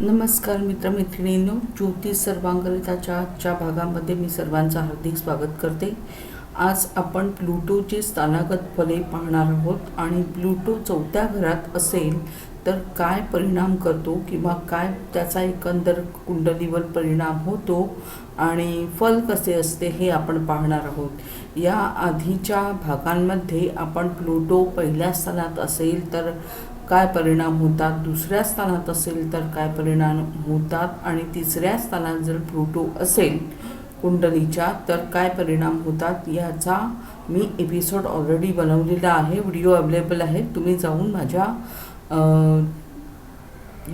नमस्कार मित्रमैत्रिणींनो ज्योतिष सर्वांगरिताच्या आजच्या भागामध्ये मी सर्वांचं हार्दिक स्वागत करते. आज आपण प्लुटोची स्थानागत फले पाहणार आहोत आणि प्लुटो चौथ्या घरात असेल तर काय परिणाम करतो किंवा काय त्याचा एकंदर कुंडलीवर परिणाम होतो आणि फल कसे असते हे आपण पाहणार आहोत. या आधीच्या भागांमध्ये आपण प्लुटो पहिल्या स्थानात असेल तर काय परिणाम होतात? दुसऱ्या स्थानात असेल तर काय परिणाम होतात? आणि तिसऱ्या स्थानात जर प्लुटो असेल कुंडलीच्या तर काय परिणाम होतात? याचा मी एपिसोड ऑलरेडी बनवलेला आहे. व्हिडिओ अवेलेबल आहे. तुम्ही जाऊन माझ्या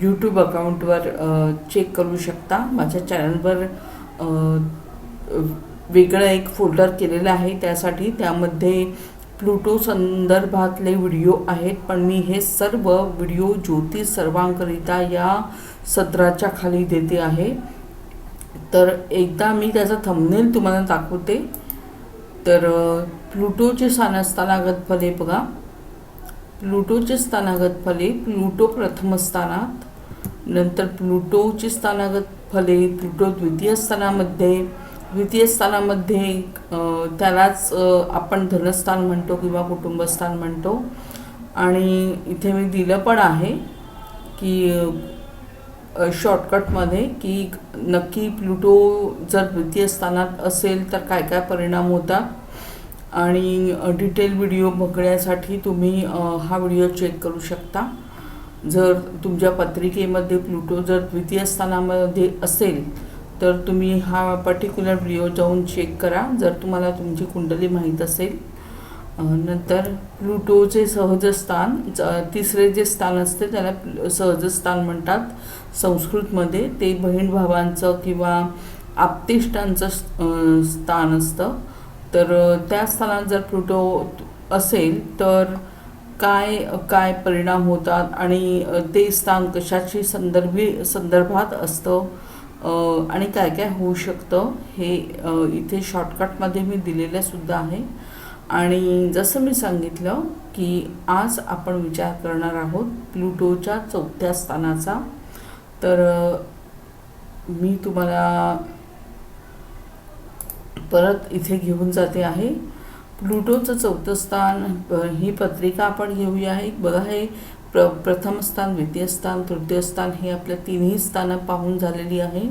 यूट्यूब अकाउंटवर चेक करू शकता. माझ्या चॅनलवर वेगळं एक फोल्डर केलेलं आहे. त्यासाठी त्यामध्ये प्लुटो संदर्भातले व्हिडिओ आहेत पण मी हे सर्व व्हिडिओ ज्योतिष सर्वांकरिता या सत्राच्या खाली देते आहे. तर एकदा मी त्याचा थंबनेल तुम्हाला दाखवते. तर प्लुटोचे स्थानस्थानागत फले बघा. प्लुटोचे स्थानागत फले प्लुटो प्रथम स्थानात नंतर प्लुटोचे स्थानागत फले प्लुटो द्वितीय स्थानामध्ये द्वितीय स्थानामध्ये त्यालाच आपण धनस्थान म्हणतो किंवा कुटुंबस्थान म्हणतो. आणि इथे मी दिलं पण आहे की शॉर्टकटमध्ये की नक्की प्लुटो जर द्वितीय स्थानात असेल तर काय काय परिणाम होतात. आणि डिटेल व्हिडिओ बघण्यासाठी तुम्ही हा व्हिडिओ चेक करू शकता. जर तुमच्या पत्रिकेमध्ये प्लुटो जर द्वितीय स्थानामध्ये असेल तर तुम्ही हा पर्टिक्युलर व्हिडिओ जाऊन चेक करा. जर तुम्हाला तुमची कुंडली माहीत असेल. नंतर प्लुटोचे सहजस्थान तिसरे जे स्थान असते त्याला सहजस्थान म्हणतात. संस्कृतमध्ये ते बहीण भावांचं किंवा आपतिष्टांचं स्थान असतं. तर त्या स्थानात जर प्लुटो असेल तर काय काय परिणाम होतात आणि ते स्थान कशाची संदर्भी संदर्भात असतं? आणि काय काय होऊ शकतं हे इथे शॉर्टकटमध्ये मी दिलेलंसुद्धा आहे. आणि जसं मी सांगितलं की आज आपण विचार करणार आहोत प्लुटोच्या चौथ्या स्थानाचा. तर मी तुम्हाला परत इथे घेऊन जाते आहे. प्लुटोचं चौथं स्थान ही पत्रिका आपण घेऊया एक बघा हे प्र प्रथम स्थान द्वितीय स्थान तृतीय स्थान हे आपल्या तिन्ही स्थानं पाहून झालेली आहे.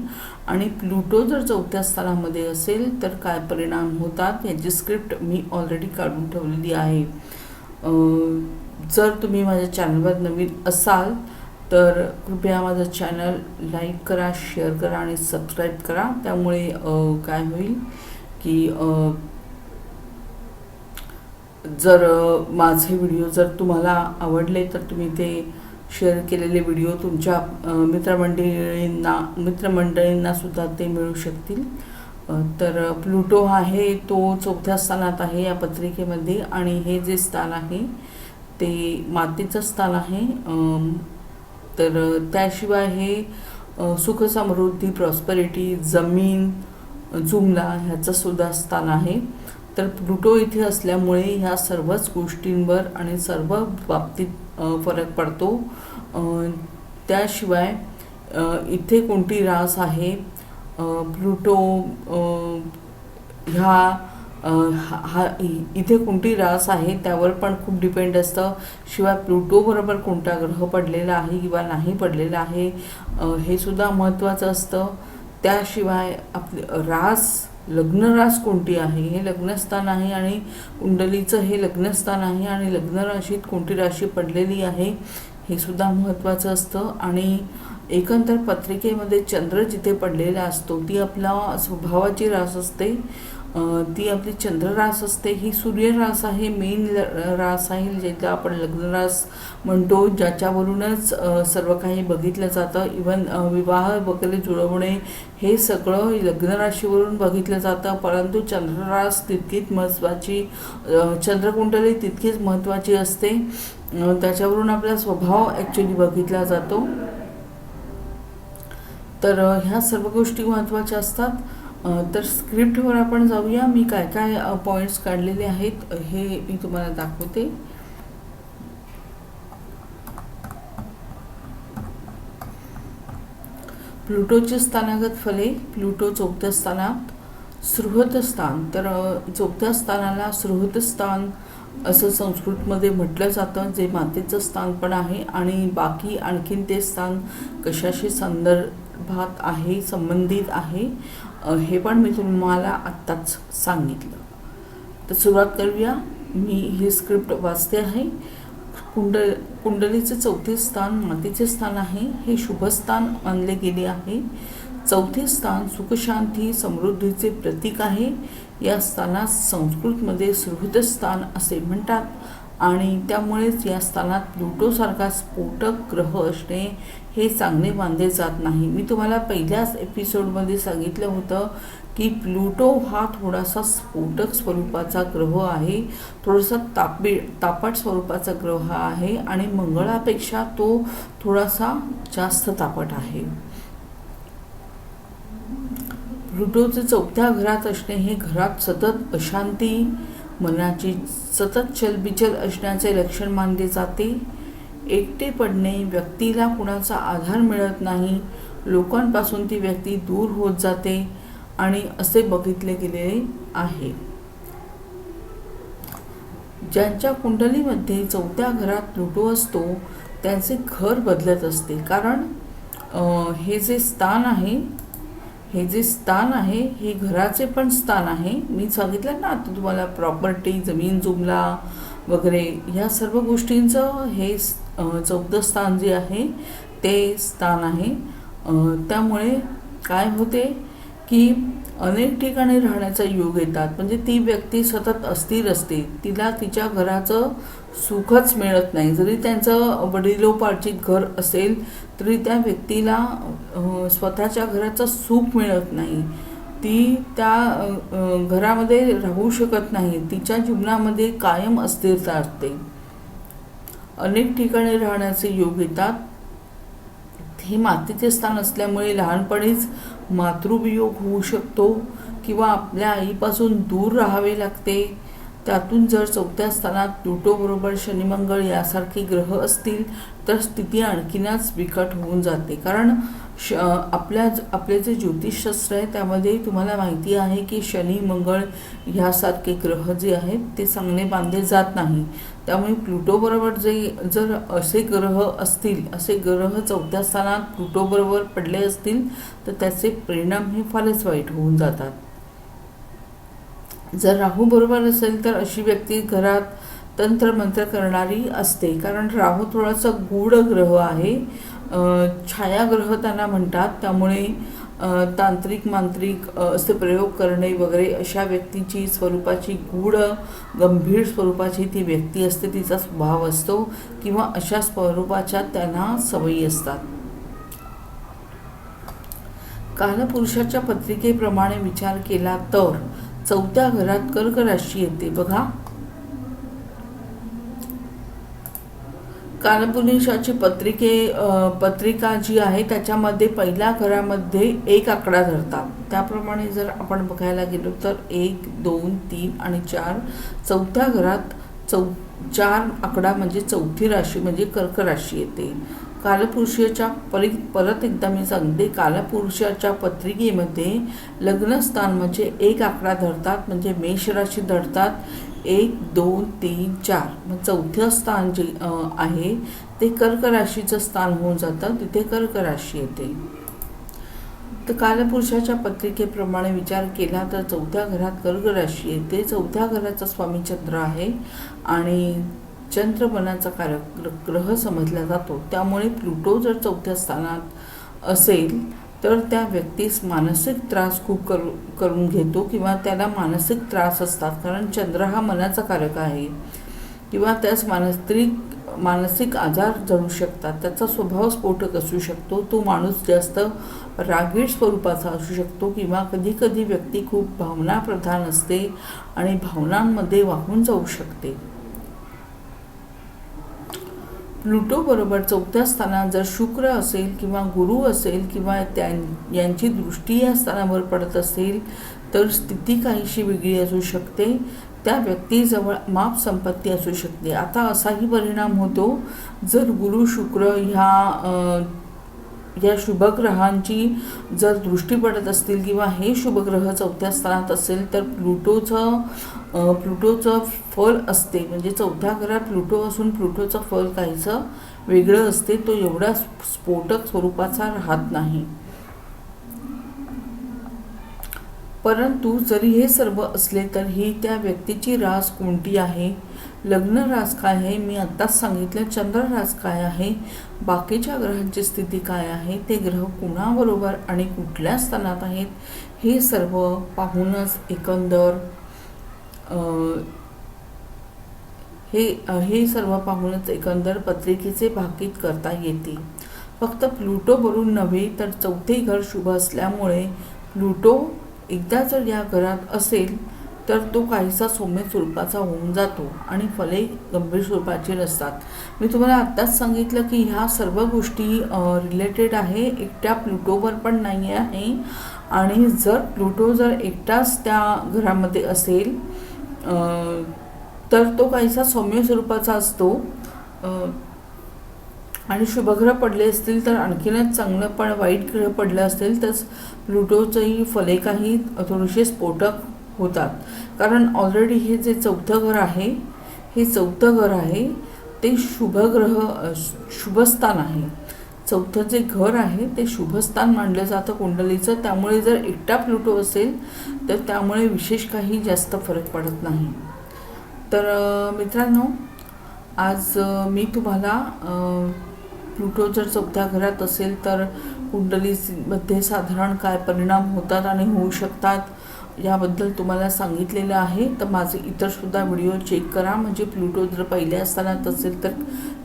आणि प्लुटो जर चौथ्या स्थानामध्ये असेल तर काय परिणाम होतात याची स्क्रिप्ट मी ऑलरेडी काढून ठेवलेली आहे. जर तुम्ही माझ्या चॅनलवर नवीन असाल तर कृपया माझं चॅनल लाईक करा शेअर करा आणि सबस्क्राईब करा. त्यामुळे काय होईल की जर माझे व्हिडिओ जर तुम्हाला आवडले तर तुम्ही ते शेअर केलेले व्हिडिओ तुमच्या मित्रमंडळींना मित्रमंडळींना सुद्धा ते मिळू शकतील. तर प्लुटो आहे तो चौथ्या स्थानात आहे या पत्रिकेमध्ये आणि हे जे स्थान आहे ते मातीचं स्थान आहे. तर त्याशिवाय हे सुखसमृद्धी प्रॉस्परिटी प्रॉस्पेरिटी जमीन जुमला ह्याचंसुद्धा स्थान आहे. तर प्लुटो इथे असल्यामुळे ह्या सर्वच गोष्टींवर आणि सर्व बाबतीत फरक पडतो. त्याशिवाय इथे कोणती रास आहे? प्लुटो ह्या हा इथे कोणती रास आहे त्यावर पण खूप डिपेंड असतं. शिवाय प्लुटोबरोबर कोणता ग्रह पडलेला आहे किंवा नाही पडलेला आहे हे सुद्धा महत्त्वाचं असतं. त्याशिवाय आप रास लग्नरास कोणती आहे? हे लग्नस्थान आहे आणि कुंडलीचं हे लग्नस्थान आहे आणि लग्न राशीत कोणती राशी पडलेली आहे? हे सुद्धा महत्त्वाचं असतं. आणि एकंदर पत्रिकेमध्ये चंद्र जिथे पडलेला असतो ती आपला स्वभावाची रास असते. ती आपली चंद्ररास असते. ही सूर्यरास आहे मेन रास आहे. ज्याला आपण लग्नरास म्हणतो ज्याच्यावरूनच सर्व काही बघितलं जातं. इवन विवाह वगैरे जुळवणे हे सगळं लग्नराशीवरून बघितलं जातं. परंतु चंद्ररास तितकीच महत्त्वाची चंद्रकुंडली तितकीच महत्त्वाची असते. त्याच्यावरून आपला स्वभाव ॲक्च्युली बघितला जातो. तर ह्या सर्व गोष्टी महत्त्वाच्या असतात. तर स्क्रिप्टवर आपण जाऊया. मी काय काय पॉईंट्स काढलेले आहेत हे मी तुम्हाला दाखवते. प्लुटोचे स्थानागत फले प्लुटो चौथ्या स्थानात सृहत स्थान. तर चौथ्या स्थानाला सृहत स्थान असं संस्कृतमध्ये म्हटलं जातं जे मातेचं स्थान पण आहे. आणि बाकी आणखीन ते स्थान कशाशी संदर्भात आहे संबंधित आहे? हे पण मी तुम्हाला आत्ताच सांगितलं. तर सुरुवात करूया. मी ही स्क्रिप्ट वाचते आहे. कुंड कुंडलीचे चौथे स्थान मातीचे स्थान आहे. हे शुभस्थान मानले गेले आहे. चौथे स्थान सुखशांती समृद्धीचे प्रतीक आहे. या स्थानात संस्कृतमध्ये स्थान असे म्हणतात. आणि त्यामुळेच या स्थानात प्लुटोसारखा स्फोटक ग्रह असणे हे चांगले मानले जात नाही. मी तुम्हाला पहिल्याच एपिसोडमध्ये सांगितलं होतं की प्लुटो हा थोडासा स्फोटक स्वरूपाचा ग्रह आहे. थोडासा तापी तापट स्वरूपाचा ग्रह आहे आणि मंगळापेक्षा तो थोडासा जास्त तापट आहे. प्लुटोचे चौथ्या घरात असणे हे घरात सतत अशांती मनाची सतत चलबिचल असण्याचे लक्षण मानले जाते. एकटे पडणे व्यक्तीला कुणाचा आधार मिळत नाही लोकांपासून ती व्यक्ती दूर होत जाते आणि असे बघितले गेलेले आहे. ज्यांच्या कुंडलीमध्ये चौथ्या घरात प्लुटो असतो त्यांचे घर बदलत असते. कारण हे जे स्थान आहे हे जे स्थान आहे हे घराचे पण स्थान आहे. मी सांगितलं ना आता तुम्हाला प्रॉपर्टी जमीन जुमला वगैरे ह्या सर्व गोष्टींचं हे चौथं स्थान जे आहे ते स्थान आहे. त्यामुळे काय होते की अनेक ठिकाणी राहण्याचा योग येतात. म्हणजे ती व्यक्ती सतत अस्थिर असते. तिला तिच्या घराचं सुखच मिळत नाही. जरी त्यांचं वडिलोपार्जित घर असेल तरी त्या व्यक्तीला स्वतःच्या घराचं सुख मिळत नाही. ती त्या घरामध्ये राहू शकत नाही. तिच्या जीवनामध्ये कायम अस्थिरता असते. अनेक ठिकाणी राहण्याचे योग येतात. हे मातीचे स्थान असल्यामुळे लहानपणीच मातृवियोग होऊ शकतो किंवा आपल्या आईपासून दूर राहावे लागते. त्यातून जर चौथ्या स्थानात प्लुटोबरोबर शनिमंगळ यासारखे ग्रह असतील तर स्थिती आणखीनच बिकट होऊन जाते. कारण श आपल्या आपले जे ज्योतिषशास्त्र आहे त्यामध्ये तुम्हाला माहिती आहे की शनी मंगळ ह्यासारखे ग्रह जे आहेत ते चांगले बांधले जात नाही. त्यामुळे प्लुटोबरोबर जे जर असे ग्रह असतील असे ग्रह चौथ्या स्थानात प्लुटोबरोबर पडले असतील तर त्याचे परिणाम हे फारच वाईट होऊन जातात. जर राहू बरोबर असेल तर अशी व्यक्ती घरात तंत्रमंत्र करणारी असते. कारण राहू थोडासा गूढ ग्रह आहे. छायाग्रह त्यांना म्हणतात. त्यामुळे तांत्रिक मांत्रिक असे प्रयोग करणे वगैरे अशा व्यक्तीची स्वरूपाची गूढ गंभीर स्वरूपाची ती व्यक्ती असते तिचा स्वभाव असतो किंवा अशा स्वरूपाच्या त्यांना सवयी असतात. कालपुरुषाच्या पत्रिकेप्रमाणे विचार केला तर चौथ्या घरात कर्क राशी येते. बघा. कालपुरुषाची पत्रिके पत्रिका जी आहे त्याच्यामध्ये पहिल्या घरामध्ये एक आकडा धरतात. त्याप्रमाणे जर आपण बघायला गेलो तर एक दोन तीन आणि चार चौथ्या घरात चौ चार आकडा म्हणजे चौथी राशी म्हणजे कर्क राशी येते. कालपुरुषाच्या परि परत एकदा मी सांगते कालपुरुषाच्या पत्रिकेमध्ये लग्नस्थान म्हणजे एक आकडा धरतात म्हणजे मेष राशी धरतात. एक दोन तीन चार. मग चौथं स्थान जे आहे ते कर्क राशीचं स्थान होऊन जातं. तिथे कर्क राशी येते. तर कालपुरुषाच्या पत्रिकेप्रमाणे विचार केला तर चौथ्या घरात कर्क राशी येते. चौथ्या घराचा स्वामी चंद्र आहे आणि चंद्रबनाचा कारक ग्रह समजला जातो. त्यामुळे प्लुटो जर चौथ्या स्थानात असेल तर त्या व्यक्तीस मानसिक त्रास खूप करू करून घेतो किंवा त्याला मानसिक त्रास असतात. कारण चंद्र हा मनाचा कारक आहे. किंवा त्यास मानसिक मानसिक आजार जळू शकतात. त्याचा स्वभाव स्फोटक असू शकतो. तो माणूस जास्त रागीट स्वरूपाचा असू शकतो किंवा कधी कधी व्यक्ती खूप भावनाप्रधान असते आणि भावनांमध्ये वाहून जाऊ शकते. प्लुटो बरोबर चौथ्या स्थानात जर शुक्र असेल किंवा गुरु असेल किंवा त्या यांची दृष्टी या स्थानावर पडत असेल तर स्थिती काहीशी वेगळी असू शकते. त्या व्यक्तीजवळ माप संपत्ती असू शकते. आता असाही परिणाम होतो जर गुरु शुक्र ह्या या शुभग्रहांची जर दृष्टी पडत असतील किंवा हे शुभग्रह चौथ्या स्थानात असेल तर प्लुटोचं प्लुटोचं फल असते. म्हणजे चौथ्या घरात प्लुटो असून प्लुटोचं फल काहीचं वेगळं असते तो एवढा स्फोटक स्वरूपाचा राहत नाही. परंतु जरी हे सर्व असले तरीही त्या व्यक्तीची रास कोणती आहे? लग्न रास काय आहे? मी आत्ताच सांगितलं चंद्र रास काय आहे? बाकीच्या ग्रहांची स्थिती काय आहे? ते ग्रह कुणाबरोबर आणि कुठल्या स्थानात आहेत? हे सर्व पाहूनच एकंदर हे हे सर्व पाहूनच एकंदर पत्रिकेचे भाकीत करता येते. फक्त प्लुटोवरून नव्हे तर चौथे घर शुभ असल्यामुळे प्लुटो एकदा जर या घरात असेल तर तो काहीसा सौम्य स्वरूपाचा होऊन जातो आणि फले गंभीर स्वरूपाचे नसतात. मी तुम्हाला आत्ताच सांगितलं की ह्या सर्व गोष्टी रिलेटेड आहे एकट्या प्लुटोवर पण नाही आहे आणि जर प्लुटो जर एकटाच त्या घरामध्ये असेल तर तो काहीसा सौम्य स्वरूपाचा असतो. आणि शुभग्रह पडले असतील तर आणखीनच चांगलं पण वाईट ग्रह पडले असतील तर प्लुटोचंही फले काही थोडेसे स्फोटक होतात. कारण ऑलरेडी हे जे चौथं घर आहे हे चौथं घर आहे ते शुभग्रह शुभस्थान आहे. चौथं जे घर आहे ते शुभस्थान मानलं जातं कुंडलीचं. त्यामुळे जर एकटा प्लुटो असेल तर त्यामुळे विशेष काही जास्त फरक पडत नाही. तर मित्रांनो आज मी तुम्हाला प्लुटो जर चौथ्या घरात असेल तर कुंडलीमध्ये साधारण काय परिणाम होतात आणि होऊ शकतात याबद्दल तुम्हाला सांगितलेलं आहे. तर माझे इतरसुद्धा व्हिडिओ चेक करा. म्हणजे प्लुटो जर पहिल्या स्थानात असेल तर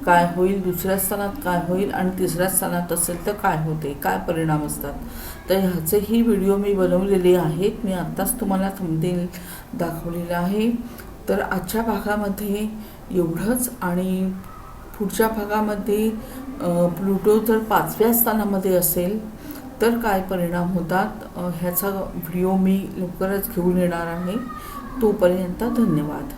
काय होईल दुसऱ्या स्थानात काय होईल आणि तिसऱ्या स्थानात असेल तर काय होते काय परिणाम असतात. तर ह्याचेही व्हिडिओ मी बनवलेले आहेत. मी आत्ताच तुम्हाला थंबनेल दाखवलेलं आहे. तर आजच्या भागामध्ये एवढंच आणि पुढच्या भागामध्ये प्लुटो जर पाचव्या स्थानामध्ये असेल तर काय परिणाम होतात ह्याचा व्हिडिओ मी लवकरच घेऊन येणार आहे. तोपर्यंत धन्यवाद.